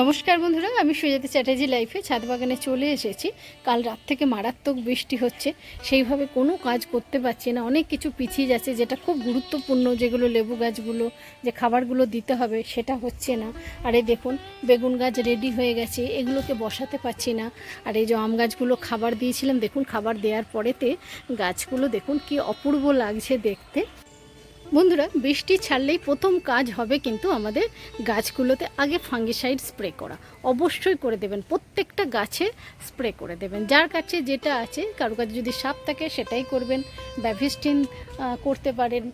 নমস্কার বন্ধুরা, আমি সুজাতি চ্যাটার্জি লাইফে ছাদ বাগানে চলে এসেছি। কাল রাত থেকে মারাত্মক বৃষ্টি হচ্ছে, সেইভাবে কোনো কাজ করতে পারছি না। অনেক কিছু পিছিয়ে যাচ্ছে, যেটা খুব গুরুত্বপূর্ণ যেগুলো লেবু গাছগুলো, যে খাবারগুলো দিতে হবে সেটা হচ্ছে না। আর দেখুন, বেগুন গাছ রেডি হয়ে গেছে, এগুলোকে বসাতে পারছি না। আর এই যে আম গাছগুলো খাবার দিয়েছিলাম, দেখুন, খাবার দেওয়ার পরেতে গাছগুলো, দেখুন, কি অপূর্ব লাগছে দেখতে। বন্ধুরা, বৃষ্টি ছাড়লেই প্রথম কাজ হবে কিন্তু আমাদের গাছগুলোতে আগে ফাঙ্গিসাইড স্প্রে করা। অবশ্যই করে দেবেন, প্রত্যেকটা গাছে স্প্রে করে দেবেন। যার কাছে যেটা আছে, কারও কাছে যদি সাপ থাকে সেটাই করবেন, ব্যাভিস্টিন করতে পারেন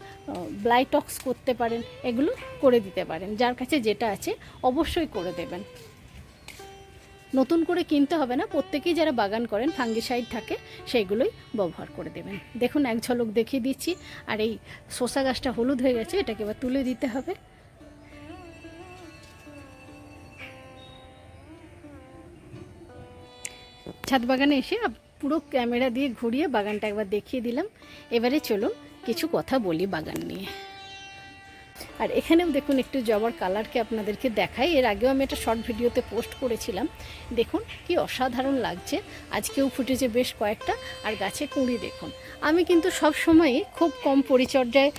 ব্লাইটক্স করতে পারেন, এগুলো করে দিতে পারেন। যার কাছে যেটা আছে, অবশ্যই করে দেবেন। নতুন করে কিনতে হবে না, প্রত্যেকেই যারা বাগান করেন, ফাঙ্গিসাইড থাকে, সেইগুলোই ব্যবহার করে দেবেন। দেখুন, এক ঝলক দেখিয়ে দিচ্ছি, আর এই শসা গাছটা হলুদ হয়ে গেছে, এটাকে এবার তুলে দিতে হবে। ছাদ বাগানে এসে পুরো ক্যামেরা দিয়ে ঘুরিয়ে বাগানটা একবার দেখিয়ে দিলাম। এবারে চলুন, কিছু কথা বলি বাগান নিয়ে। আর এখানেও দেখুন একটু জবার কালারকে আপনাদেরকে দেখাই। এর আগেও আমি একটা শর্ট ভিডিওতে পোস্ট করেছিলাম। দেখুন কি অসাধারণ লাগছে। আজকেও ফুটেছে বেশ কয়েকটা আর গাছে কুঁড়ি দেখুন। আমি কিন্তু সব সময়ই খুব কম পরিচর্যায়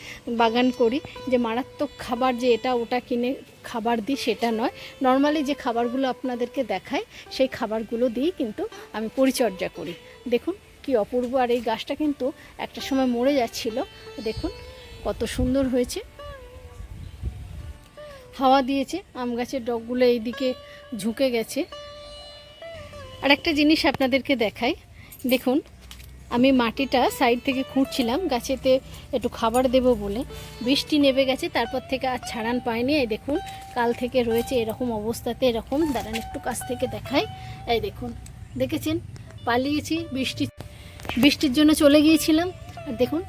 বাগান করি। যে মারাত্মক খাবার যে এটা ওটা কিনে খাবার দিই সেটা নয়। নর্মালি যে খাবারগুলো আপনাদেরকে দেখায় সেই খাবারগুলো দিয়েই কিন্তু আমি পরিচর্যা করি। দেখুন কি অপূর্ব। আর এই গাছটা কিন্তু একটা সময় মরে যাচ্ছিল। দেখুন কত সুন্দর হয়েছে। হাওয়া দিয়েছে, আম গাছের ডগগুলো এইদিকে ঝুঁকে গেছে। আর একটা জিনিস আপনাদেরকে দেখাই। দেখুন, আমি মাটিটা সাইড থেকে খুঁড়ছিলাম, গাছেতে একটু খাবার দেব বলে। বৃষ্টি নেমে গেছে, তারপর থেকে আর ছাড়ান পাইনি। এই দেখুন, কাল থেকে রয়েছে এরকম অবস্থাতে, এরকম। দাঁড়ান, একটু কাছ থেকে দেখাই। এই দেখুন, দেখেছেন? পালিয়েছি, বৃষ্টি, বৃষ্টির জন্য চলে গিয়েছিলাম। আর দেখুন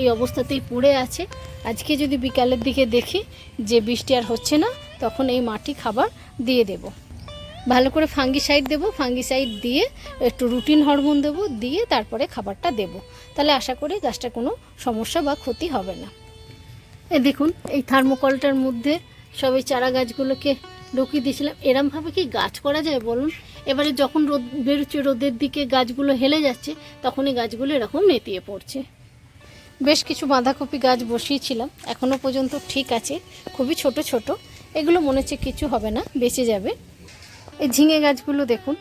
এই অবস্থাতেই পড়ে আছে। আজকে যদি বিকালের দিকে দেখি যে বৃষ্টি আর হচ্ছে না, তখন এই মাটি খাবার দিয়ে দেব। ভালো করে ফাঙ্গিসাইড দেবো, ফাঙ্গিসাইড দিয়ে একটু রুটিন হরমোন দেবো, দিয়ে তারপরে খাবারটা দেব। তাহলে আশা করি গাছটা কোনো সমস্যা বা ক্ষতি হবে না। এ দেখুন, এই থার্মোকলটার মধ্যে সব এই চারা গাছগুলোকে ঢুকিয়ে দিয়েছিলাম। এরমভাবে কি গাছ করা যায় বলুন? এবারে যখন রোদ বেরোচ্ছে, রোদের দিকে গাছগুলো হেলে যাচ্ছে, তখনই গাছগুলো এরকম নেতিয়ে পড়ছে। বেশ কিছু বাঁধাকপি গাছ বসিয়েছিলাম। এখনও পর্যন্ত ঠিক আছে। খুবই ছোট ছোট। এগুলো মনে হচ্ছে কিছু হবে না, বেঁচে যাবে। এই ঝিঙে গাছগুলো দেখুন।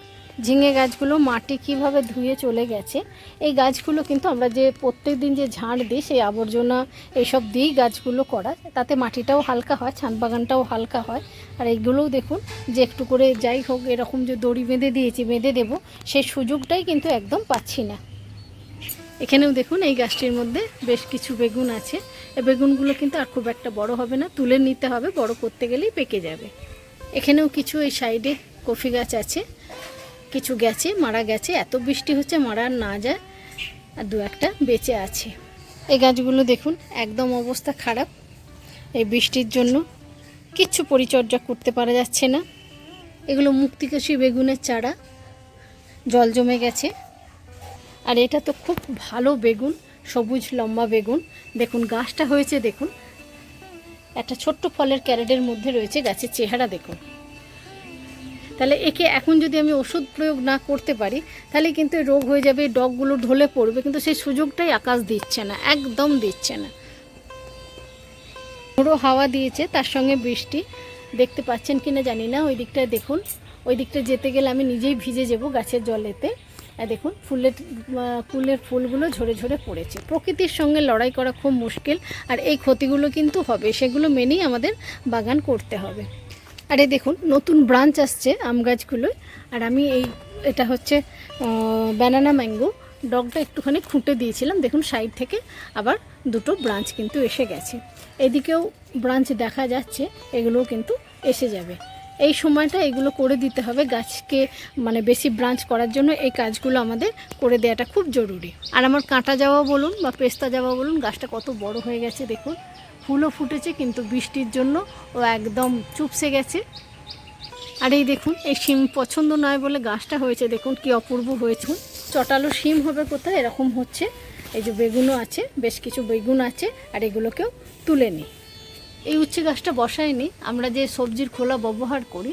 ঝিঙে গাছগুলো মাটি কীভাবে ধুয়ে চলে গেছে, এই গাছগুলো কিন্তু আমরা যে প্রত্যেক দিন যে ঝাড় দিই, সেই আবর্জনা এইসব দিয়েই গাছগুলো করা। তাতে মাটিটাও হালকা হয়, ছাদ বাগানটাও হালকা হয়। আর এইগুলোও দেখুন, যে একটু করে যাই হোক, এরকম যে দড়ি বেঁধে দিয়েছি, বেঁধে দেবো, সেই সুযোগটাই কিন্তু একদম পাচ্ছি না। এখানেও দেখুন এই গাছটির মধ্যে বেশ কিছু বেগুন আছে। এই বেগুনগুলো কিন্তু আর খুব একটা বড় হবে না, তুলে নিতে হবে, বড় করতে গেলেই পেকে যাবে। এখানেও কিছু এই সাইডে কফি গাছ আছে, কিছু গেছে, মারা গেছে, এত বৃষ্টি হচ্ছে মারা না যায়, আর দু একটা বেঁচে আছে। এই গাছগুলো দেখুন, একদম অবস্থা খারাপ। এই বৃষ্টির জন্য কিচ্ছু পরিচর্যা করতে পারা যাচ্ছে না। এগুলো মুক্তিকাশী বেগুনের চারা, জল জমে গেছে। আর এটা তো খুব ভালো বেগুন, সবুজ লম্বা বেগুন। দেখুন, গাছটা হয়েছে, দেখুন। একটা ছোট্ট ফলের ক্যারেটের মধ্যে রয়েছে গাছের চেহারা, দেখুন। তাহলে একে এখন যদি আমি ওষুধ প্রয়োগ না করতে পারি, তাহলে কিন্তু রোগ হয়ে যাবে, এই ডগগুলো ঢলে পড়বে, কিন্তু সেই সুযোগটাই আকাশ দিচ্ছে না, একদম দিচ্ছে না। পুরো হাওয়া দিয়েছে, তার সঙ্গে বৃষ্টি। দেখতে পাচ্ছেন কিনা জানি না, ওই দিকটায় দেখুন। ওই দিকটা যেতে গেলে আমি নিজেই ভিজে যাব গাছের জলেতে। দেখুন, ফুলের ফুলের ফুলগুলো ঝরে ঝরে পড়েছে। প্রকৃতির সঙ্গে লড়াই করা খুব মুশকিল, আর এই ক্ষতিগুলো কিন্তু হবে, সেগুলো মেনেই আমাদের বাগান করতে হবে। আর দেখুন, নতুন ব্রাঞ্চ আসছে আম গাছগুলোয়, আর আমি এই, এটা হচ্ছে ব্যানানা ম্যাঙ্গো ডগটা একটুখানি খুঁটে দিয়েছিলাম, দেখুন সাইড থেকে আবার দুটো ব্রাঞ্চ কিন্তু এসে গেছে। এদিকেও ব্রাঞ্চ দেখা যাচ্ছে, এগুলোও কিন্তু এসে যাবে। এই সময়টা এগুলো করে দিতে হবে গাছকে মানে বেশি ব্রাঞ্চ করার জন্য এই কাজগুলো আমাদের করে দেওয়াটা খুব জরুরি। আর আমার কাঁটা যাওয়া বলুন বা পেস্তা যাওয়া বলুন, গাছটা কত বড় হয়ে গেছে দেখুন। ফুলও ফুটেছে কিন্তু বৃষ্টির জন্য ও একদম চুপসে গেছে। আর এই দেখুন, এই শিম পছন্দ নয় বলে গাছটা হয়েছে দেখুন, কি অপূর্ব হয়েছে। চটালো শিম হবে কোথায়? এরকম হচ্ছে। এই যে বেগুনও আছে, বেশ কিছু বেগুন আছে, আর এগুলোকেও তুলে নিই। এই উচ্ছে গাছটা বসায়নি। আমরা যে সবজির খোলা ব্যবহার করি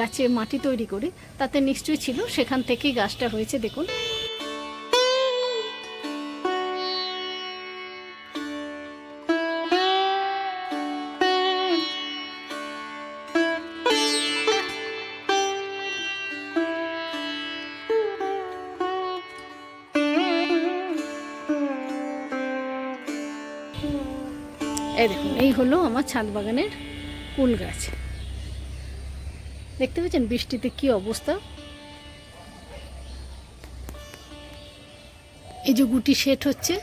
গাছে মাটি তৈরি করি, তাতে নিশ্চয়ই ছিল। সেখান থেকেই গাছটা হয়েছে। দেখুন এই দেখুন, এই হলো আমার ছাদ বাগানের কুল গাছ। দেখতে পাচ্ছেন বৃষ্টিতে কি অবস্থা? এই যে গুটি সেট হচ্ছে,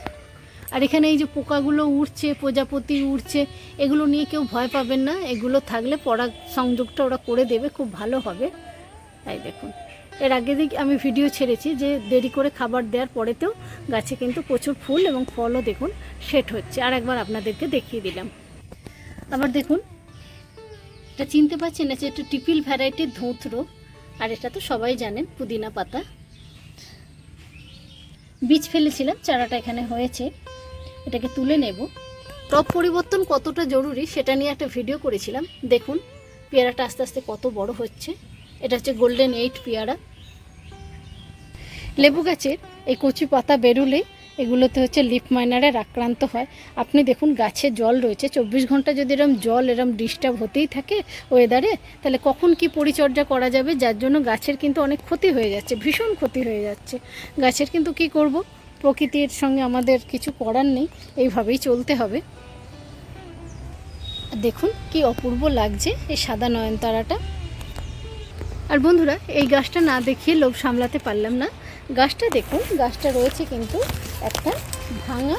আর এখানে এই যে পোকাগুলো উড়ছে, প্রজাপতি উড়ছে, এগুলো নিয়ে কেউ ভয় পাবেন না, এগুলো থাকলে পরাগ সংযোগটা ওরা করে দেবে, খুব ভালো হবে। তাই দেখুন। এর আগে দিক আমি ভিডিও ছেড়েছি যে দেরি করে খাবার দেওয়ার পরেতেও গাছে কিন্তু প্রচুর ফুল এবং ফলও দেখুন, সেট হচ্ছে। আর একবার আপনাদেরকে দেখিয়ে দিলাম। আবার দেখুন, এটা চিনতে পারছেন না যে একটু টিপিল ভ্যারাইটির ধৌত্র, আর এটা তো সবাই জানেন, পুদিনা পাতা। বীজ ফেলেছিলাম, চারাটা এখানে হয়েছে। এটাকে তুলে নেব। টপ পরিবর্তন কতটা জরুরি সেটা নিয়ে একটা ভিডিও করেছিলাম। দেখুন, পেয়ারাটা আস্তে আস্তে কত বড় হচ্ছে। এটা হচ্ছে গোল্ডেন এইট পেয়ারা। লেবু গাছের এই কচি পাতা বেরুলে এগুলোতে হচ্ছে লিফ মাইনারের আক্রান্ত হয়। আপনি দেখুন গাছে জল রয়েছে, চব্বিশ ঘণ্টা যদি এরম জল এরম ডিস্টার্ব হতেই থাকে ওয়েদারে তাহলে কখন কি পরিচর্যা করা যাবে? যার জন্য গাছের কিন্তু অনেক ক্ষতি হয়ে যাচ্ছে, ভীষণ ক্ষতি হয়ে যাচ্ছে। গাছের কিন্তু কি করব? প্রকৃতির সঙ্গে আমাদের কিছু করার নেই, এইভাবেই চলতে হবে। দেখুন কি অপূর্ব লাগছে এই সাদা নয়নতারাটা। আর বন্ধুরা, এই গাছটা না দেখিয়ে লোভ সামলাতে পারলাম না। গাছটা দেখুন, গাছটা রয়েছে কিন্তু একটা ভাঙা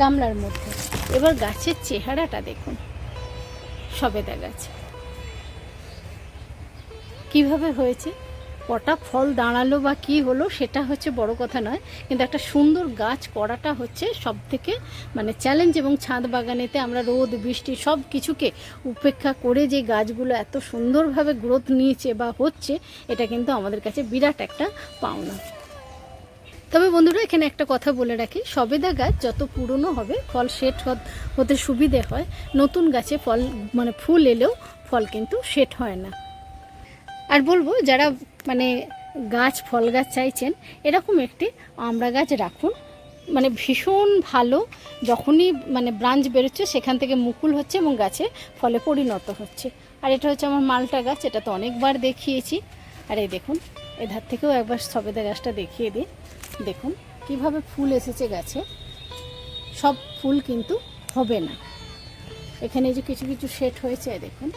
গামলার মধ্যে। এবার গাছের চেহারাটা দেখুন, সবেদা গাছ। কীভাবে হয়েছে? কটা ফল দাঁড়াল বা কি হলো সেটা হচ্ছে বড় কথা নয়, কিন্তু একটা সুন্দর গাছ করাটা হচ্ছে সব থেকে মানে চ্যালেঞ্জ এবং ছাদ বাগানেতে আমরা রোদ, বৃষ্টি সব কিছুকে উপেক্ষা করে যে গাছগুলো এত সুন্দরভাবে গ্রোথ নিয়েছে বা হচ্ছে, এটা কিন্তু আমাদের কাছে বিরাট একটা পাওনা। তবে বন্ধুরা, এখানে একটা কথা বলে রাখি, সবেদা গাছ যত পুরনো হবে, ফল সেট হতে সুবিধে হয়, নতুন গাছে ফল মানে ফুল এলেও ফল কিন্তু সেট হয় না। আর বলব, যারা মানে গাছ, ফল গাছ চাইছেন, এরকম একটি আমড়া গাছ রাখুন। মানে ভীষণ ভালো, যখনই মানে ব্রাঞ্চ বেরোচ্ছে, সেখান থেকে মুকুল হচ্ছে এবং গাছে ফলে পরিণত হচ্ছে। আর এটা হচ্ছে আমার মালটা গাছ, এটা তো অনেকবার দেখিয়েছি। আর এই দেখুন, এধার থেকেও একবার সবেদা গাছটা দেখিয়ে দিই। দেখুন, কীভাবে ফুল এসেছে গাছে। সব ফুল কিন্তু হবে না। এখানে যে কিছু কিছু সেট হয়েছে, দেখুন।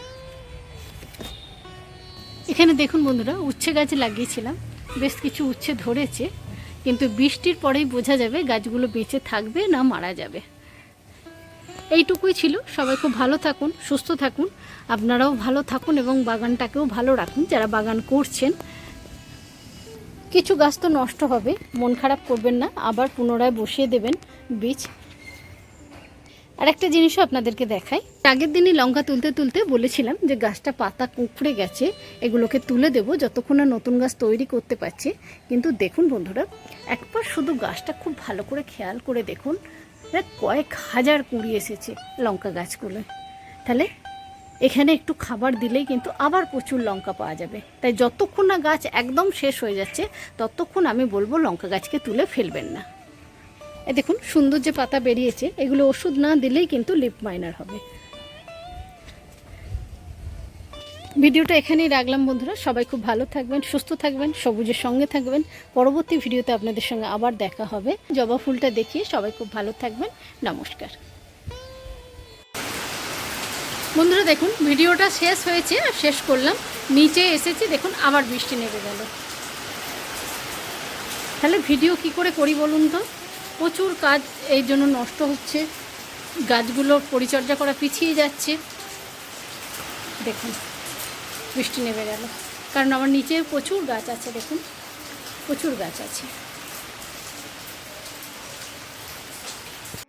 এখানে দেখুন বন্ধুরা, উচ্ছে গাছ লাগিয়েছিলাম। বেশ কিছু উচ্ছে ধরেছে, কিন্তু বৃষ্টির পরেই বোঝা যাবে গাছগুলো বেঁচে থাকবে না মারা যাবে। এইটুকুই ছিল। সবাই খুব ভালো থাকুন, সুস্থ থাকুন। আপনারাও ভালো থাকুন এবং বাগানটাকেও ভালো রাখুন। যারা বাগান করছেন, কিছু গাছ তো নষ্ট হবে, মন খারাপ করবেন না। আবার পুনরায় বসিয়ে দেবেন বীজ। আর একটা জিনিসও আপনাদেরকে দেখাই। আগের দিনই লঙ্কা তুলতে তুলতে বলেছিলাম যে গাছটা পাতা কুঁকড়ে গেছে, এগুলোকে তুলে দেব যতক্ষণ না নতুন গাছ তৈরি করতে পারছি। কিন্তু দেখুন বন্ধুরা, একবার শুধু গাছটা খুব ভালো করে খেয়াল করে দেখুন কয়েক হাজার কুড়ি এসেছে লঙ্কা গাছগুলো। তাহলে এখানে একটু খাবার দিলেই কিন্তু আবার প্রচুর লঙ্কা পাওয়া যাবে। তাই যতক্ষণ না গাছ একদম শেষ হয়ে যাচ্ছে, ততক্ষণ আমি বলব লঙ্কা গাছকে তুলে ফেলবেন না। এ দেখুন, সুন্দর যে পাতা বেরিয়েছে, এগুলো ওষুধ না দিলেই কিন্তু লিপ মাইনার হবে। ভিডিওটা এখানেই রাখলাম বন্ধুরা, সবাই খুব ভালো থাকবেন, সুস্থ থাকবেন, সবুজের সঙ্গে থাকবেন। পরবর্তী ভিডিওতে আপনাদের সঙ্গে আবার দেখা হবে। জবা ফুলটা দেখিয়ে সবাই খুব ভালো থাকবেন। নমস্কার। বন্ধুরা দেখুন, ভিডিওটা শেষ হয়েছে, আর শেষ করলাম। নিচে এসেছি, দেখুন, আবার বৃষ্টি নেমে গেল। তাহলে ভিডিও কি করে করি বলুন তো? প্রচুর কাজ এই জন্য নষ্ট হচ্ছে। গাছগুলোর পরিচর্যা করা পিছিয়ে যাচ্ছে। দেখুন, বৃষ্টি নেমে গেল। কারণ আমার নিচে প্রচুর গাছ আছে, দেখুন। প্রচুর গাছ আছে।